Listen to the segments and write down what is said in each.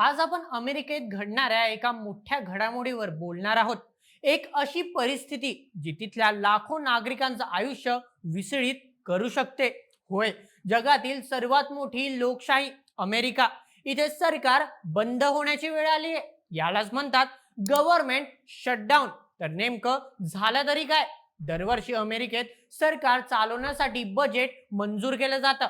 आज आपण अमेरिकेत घडणाऱ्या एका मोठ्या घडामोडीवर बोलणार आहोत. एक अशी परिस्थिती जी तिथल्या लाखो नागरिकांचं आयुष्य विसळीत करू शकते. होय जगातील सर्वात मोठी लोकशाही अमेरिका. इथे सरकार बंद होण्याची वेळ आली आहे यालाच म्हणतात गव्हर्नमेंट शटडाऊन. तर नेमकं झालं तरी काय? दरवर्षी अमेरिकेत सरकार चालवण्यासाठी बजेट मंजूर केलं जातं.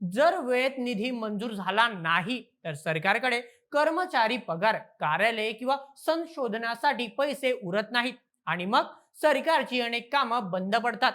जर वेळेत निधी मंजूर झाला नाही तर सरकारकडे कर्मचारी पगार कार्यालय किंवा संशोधनासाठी पैसे उरत नाहीत. आणि मग सरकारची अनेक कामं बंद पडतात.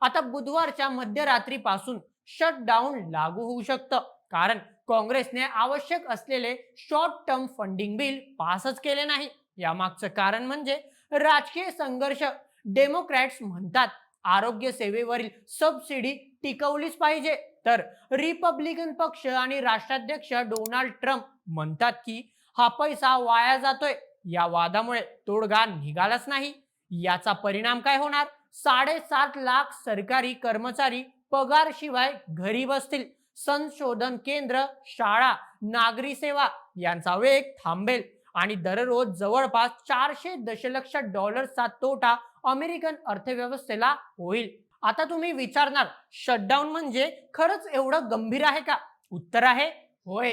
आता बुधवारच्या मध्यरात्रीपासून शटडाऊन लागू होऊ शकतं. कारण काँग्रेसने आवश्यक असलेले शॉर्ट टर्म फंडिंग बिल पासच केले नाही. यामागचं कारण म्हणजे राजकीय संघर्ष. डेमोक्रॅट्स म्हणतात आरोग्य सेवेवरील सबसिडी टिकवलीच पाहिजे. तर रिपब्लिकन पक्ष आणि राष्ट्राध्यक्ष डोनाल्ड ट्रम्प म्हणतात की हा पैसा वाया जातोय. या वादामुळे तोडगा निघालाच नाही. याचा परिणाम काय होणार? साडेसात लाख सरकारी कर्मचारी पगार शिवाय घरी बसतील संशोधन केंद्र शाळा नागरी सेवा यांचा वेग थांबेल. आणि दररोज जवळपास चारशे दशलक्ष डॉलरचा तोटा अमेरिकन अर्थव्यवस्थेला होईल. आता तुम्ही विचारणार शटडाऊन म्हणजे खरंच एवढं गंभीर आहे का? उत्तर आहे होय.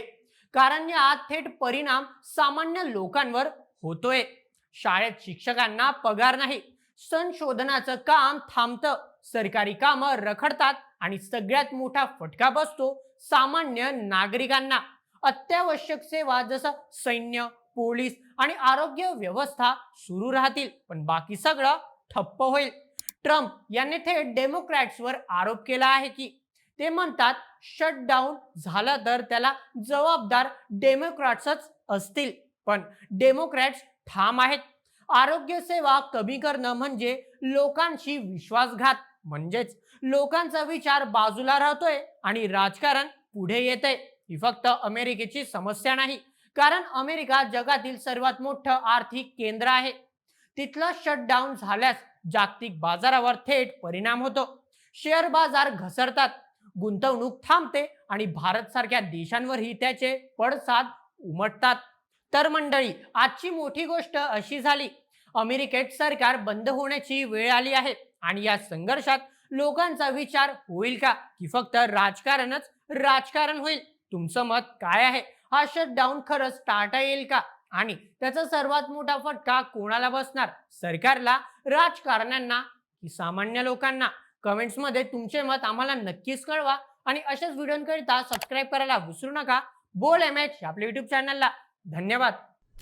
कारण या थेट परिणाम सामान्य लोकांवर होतोय. शाळेत शिक्षकांना पगार नाही संशोधनाचं काम थांबतं सरकारी कामं रखडतात आणि सगळ्यात मोठा फटका बसतो सामान्य नागरिकांना. अत्यावश्यक सेवा जसं सैन्य पोलीस आणि आरोग्य व्यवस्था सुरू राहतील पण बाकी सगळं ठप्प होईल. ट्रम्प यांनी थेट डेमोक्रॅट्सवर आरोप केला आहे की ते म्हणतात शटडाऊन झालं तर त्याला जबाबदार डेमोक्रॅट्सच असतील. पण डेमोक्रॅट्स ठाम आहेत. आरोग्य सेवा कमी करणं म्हणजे लोकांशी विश्वासघात. म्हणजेच लोकांचा विचार बाजूला राहतोय आणि राजकारण पुढे येतंय. ही फक्त अमेरिकेची समस्या नाही कारण अमेरिका जगातील सर्वात मोठं आर्थिक केंद्र आहे. तिथलं शटडाऊन झाल्यास जागतिक बाजारावर थेट परिणाम होतो. शेअर बाजार घसरतात. गुंतवणूक थांबते आणि भारत सारख्या देशांवरही त्याचे पडसाद उमटतात. तर मंडळी आजची मोठी गोष्ट अशी झाली. अमेरिकेत सरकार बंद होण्याची वेळ आली आहे आणि या संघर्षात लोकांचा विचार होईल का? की फक्त राजकारणच राजकारण होईल? तुमचं मत काय आहे? हा शटडाऊन खरंच टाळता येईल का? आणि त्याचा सर्वात मोठा फटका कोणाला बसणार? सरकारला. राजकारण्यांना की सामान्य लोकांना? कमेंट्समध्ये तुमचे मत आम्हाला नक्कीच कळवा आणि अशाच व्हिडिओकरिता सबस्क्राईब करायला विसरू नका. बोल एम एच आपल्या युट्यूब चॅनलला धन्यवाद.